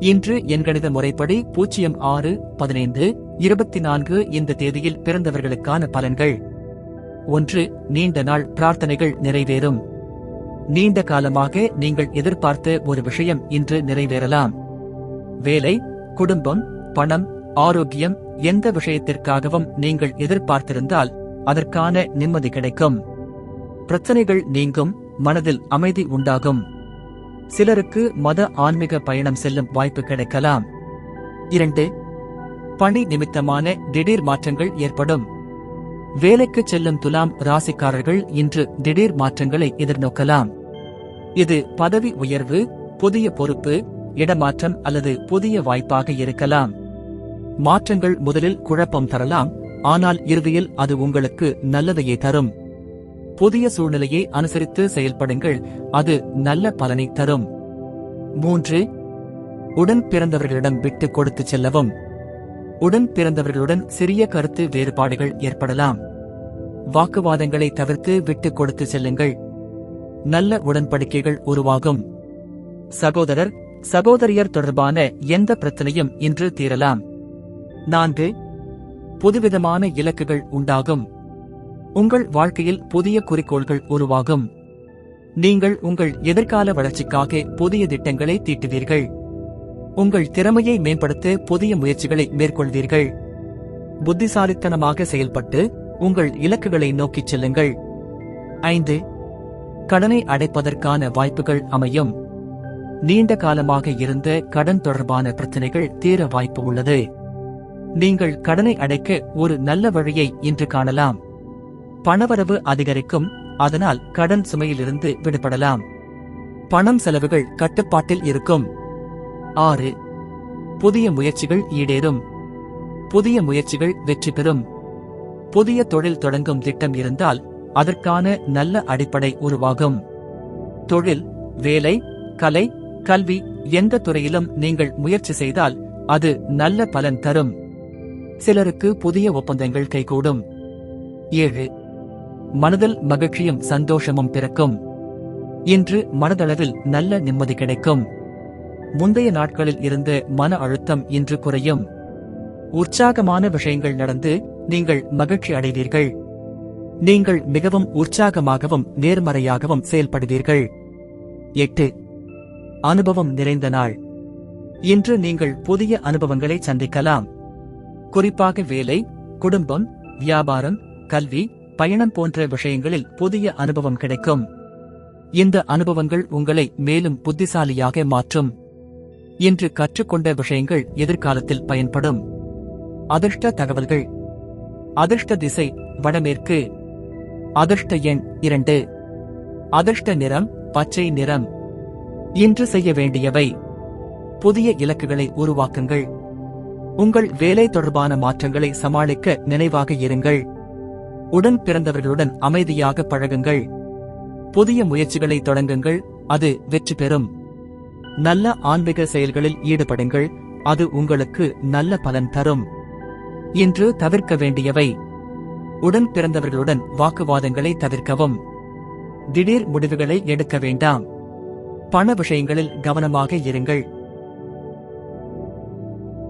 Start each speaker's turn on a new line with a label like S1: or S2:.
S1: இன்று எண்கணித முறைப்படி பூஜ்ஜியம் ஆறு பதினைந்து இருபத்தி நான்கு இந்த தேதியில் பிறந்தவர்களுக்கான பலன்கள். ஒன்று நீண்ட நாள் பிரார்த்தனைகள் நிறைவேறும். நீண்ட காலமாக நீங்கள் எதிர்பார்த்த ஒரு விஷயம் இன்று நிறைவேறலாம். வேலை குடும்பம் பணம் ஆரோக்கியம் எந்த விஷயத்திற்காகவும் நீங்கள் எதிர்பார்த்திருந்தால் அதற்கான நிம்மதி கிடைக்கும். பிரச்சனைகள் நீங்கும் மனதில் அமைதி உண்டாகும். சிலருக்கு மத ஆன்மீக பயணம் செல்லும் வாய்ப்பு கிடைக்கலாம். இரண்டு பணி நிமித்தமான திடீர் மாற்றங்கள் ஏற்படும். வேலைக்கு செல்லும் துலாம் ராசிக்காரர்கள் இன்று திடீர் மாற்றங்களை எதிர்நோக்கலாம். இது பதவி உயர்வு புதிய பொறுப்பு இடமாற்றம் அல்லது புதிய வாய்ப்பாக இருக்கலாம். மாற்றங்கள் முதலில் குழப்பம் தரலாம் ஆனால் இறுதியில் அது உங்களுக்கு நல்லதையே தரும். புதிய சூழ்நிலையை அனுசரித்து செயல்படுங்கள். அது நல்ல பலனை தரும். மூன்று உடன் பிறந்தவர்களிடம் விட்டு கொடுத்து செல்லவும். உடன் பிறந்தவர்களுடன் சிறிய கருத்து வேறுபாடுகள் ஏற்படலாம். வாக்குவாதங்களை தவிர்த்து விட்டு கொடுத்து செல்லுங்கள். நல்ல உடன்படிக்கைகள் உருவாகும். சகோதரர் சகோதரியர் தொடர்பான எந்த பிரச்சனையும் இன்று தீரலாம். நான்கு புதுவிதமான இலக்குகள் உண்டாகும். உங்கள் வாழ்க்கையில் புதிய குறிக்கோள்கள் உருவாகும். நீங்கள் உங்கள் எதிர்கால வளர்ச்சிக்காக புதிய திட்டங்களை தீட்டுவீர்கள். உங்கள் திறமையை மேம்படுத்த புதிய முயற்சிகளை மேற்கொள்வீர்கள். புத்திசாலித்தனமாக செயல்பட்டு உங்கள் இலக்குகளை நோக்கிச் செல்லுங்கள். ஐந்து கடனை அடைப்பதற்கான வாய்ப்புகள் அமையும். நீண்ட காலமாக இருந்த கடன் தொடர்பான பிரச்சனைகள் தீர வாய்ப்பு உள்ளது. நீங்கள் கடனை அடைக்க ஒரு நல்ல வழியை இன்று காணலாம். பணவரவு அதிகரிக்கும் அதனால் கடன் சுமையிலிருந்து விடுபடலாம். பணம் செலவுகள் கட்டுப்பாட்டில் இருக்கும். ஆறு. புதிய முயற்சிகள் ஈடேறும். புதிய முயற்சிகள் வெற்றி பெறும். புதிய தொழில் தொடங்கும் திட்டம் இருந்தால் அதற்கான நல்ல அடிப்படை உருவாகும். தொழில் வேலை கலை கல்வி எந்த துறையிலும் நீங்கள் முயற்சி செய்தால் அது நல்ல பலன் தரும். சிலருக்கு புதிய ஒப்பந்தங்கள் கைகூடும். ஏழு. மனதில் மகிழ்ச்சியும் சந்தோஷமும் பிறக்கும். இன்று மனதளவில் நல்ல நிம்மதி கிடைக்கும். முந்தைய நாட்களில் இருந்து மன அழுத்தம் இன்று குறையும். உற்சாகமான விஷயங்கள் நடந்து நீங்கள் மகிழ்ச்சி அடைவீர்கள். நீங்கள் மிகவும் உற்சாகமாகவும் நேர்மறையாகவும் செயல்படுவீர்கள். எட்டு. அனுபவம் நிறைந்த நாள். இன்று நீங்கள் புதிய அனுபவங்களை சந்திக்கலாம். குறிப்பாக வேலை குடும்பம் வியாபாரம் கல்வி பயணம் போன்ற விஷயங்களில் புதிய அனுபவம் கிடைக்கும். இந்த அனுபவங்கள் உங்களை மேலும் புத்திசாலியாக மாற்றும். இன்று கற்றுக்கொண்ட விஷயங்கள் எதிர்காலத்தில் பயன்படும். அதிர்ஷ்ட தகவல்கள். அதிர்ஷ்ட திசை வடமேற்கு. அதிர்ஷ்ட எண் இரண்டு. அதிர்ஷ்ட நிறம் பச்சை நிறம். இன்று செய்ய வேண்டியவை. புதிய இலக்குகளை உருவாக்குங்கள். உங்கள் வேலை தொடர்பான மாற்றங்களை சமாளிக்க நினைவாக இருங்கள். உடன் பிறந்தவர்களுடன் அமைதியாக பழகுங்கள். புதிய முயற்சிகளை தொடங்குங்கள். அது வெற்றி பெறும். நல்ல ஆன்மீக செயல்களில் ஈடுபடுங்கள். அது உங்களுக்கு நல்ல பலன் தரும். இன்று தவிர்க்க வேண்டியவை. உடன் பிறந்தவர்களுடன் வாக்குவாதங்களை தவிர்க்கவும். திடீர் முடிவுகளை எடுக்க வேண்டாம். பண விஷயங்களில் கவனமாக இருங்கள்.